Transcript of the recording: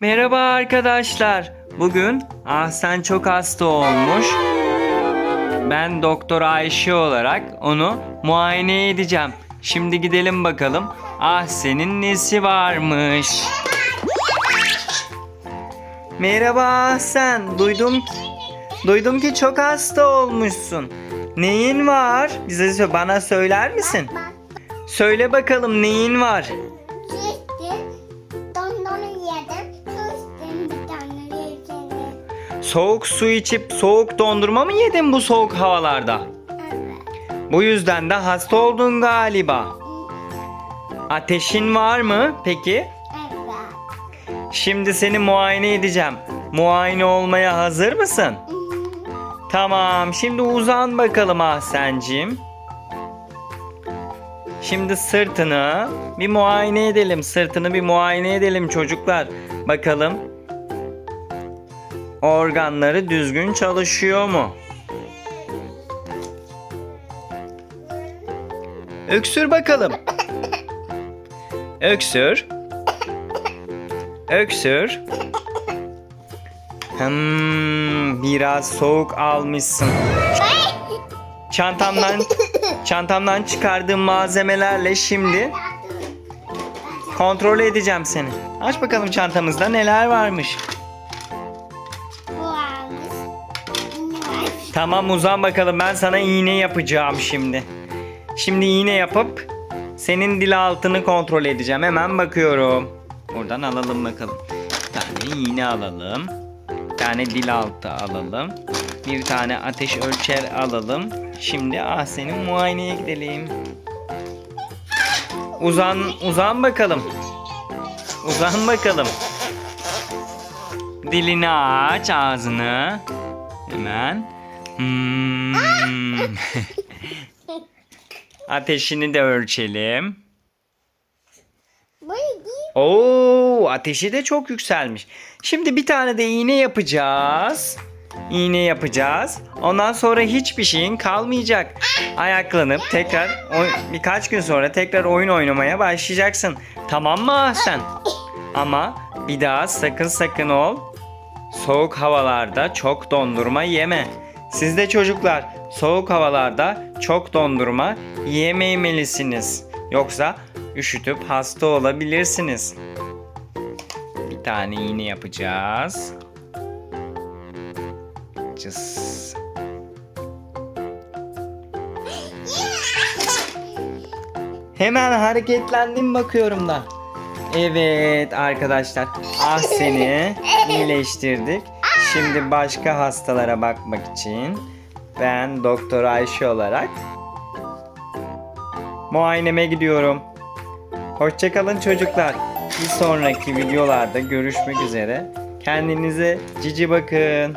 Merhaba arkadaşlar. Bugün Ahsen çok hasta olmuş. Ben Doktor Ayşe olarak onu muayene edeceğim. Şimdi gidelim bakalım Ahsen'in nesi varmış. Merhaba Ahsen. Duydum duydum ki çok hasta olmuşsun. Neyin var? Bize bana söyler misin? Söyle bakalım neyin var? Soğuk su içip soğuk dondurma mı yedin bu soğuk havalarda? Evet. Bu yüzden de hasta oldun galiba. Ateşin var mı peki? Evet. Şimdi seni muayene edeceğim. Muayene olmaya hazır mısın? Tamam, şimdi uzan bakalım Ahsen'cim. Şimdi sırtını bir muayene edelim. Sırtını bir muayene edelim çocuklar. Bakalım organları düzgün çalışıyor mu? Öksür bakalım. Öksür. Öksür. Hmm, biraz soğuk almışsın. Çantamdan çantamdan çıkardığım malzemelerle şimdi kontrol edeceğim seni. Aç bakalım çantamızda neler varmış. Tamam uzan bakalım ben sana iğne yapacağım şimdi. Şimdi iğne yapıp senin dil altını kontrol edeceğim. Hemen bakıyorum. Buradan alalım bakalım. Bir tane iğne alalım. Bir tane dil altı alalım. Bir tane ateş ölçer alalım. Şimdi ah senin muayeneye gidelim. Uzan uzan bakalım. Uzan bakalım. Dilini aç ağzını. Hemen. Hmm. Ateşini de ölçelim. Oo, ateşi de çok yükselmiş. Şimdi bir tane de iğne yapacağız. İğne yapacağız. Ondan sonra hiçbir şeyin kalmayacak. Ayaklanıp tekrar birkaç gün sonra tekrar oyun oynamaya başlayacaksın. Tamam mı Ahsen? Ama bir daha sakın sakın ol. Soğuk havalarda çok dondurma yeme. Siz de çocuklar soğuk havalarda çok dondurma yememelisiniz. Yoksa üşütüp hasta olabilirsiniz. Bir tane iğne yapacağız. Cıs. Hemen hareketlendim bakıyorum da. Evet arkadaşlar. Ah seni iyileştirdik. Şimdi başka hastalara bakmak için ben Doktor Ayşe olarak muayeneme gidiyorum. Hoşçakalın çocuklar. Bir sonraki videolarda görüşmek üzere. Kendinize cici bakın.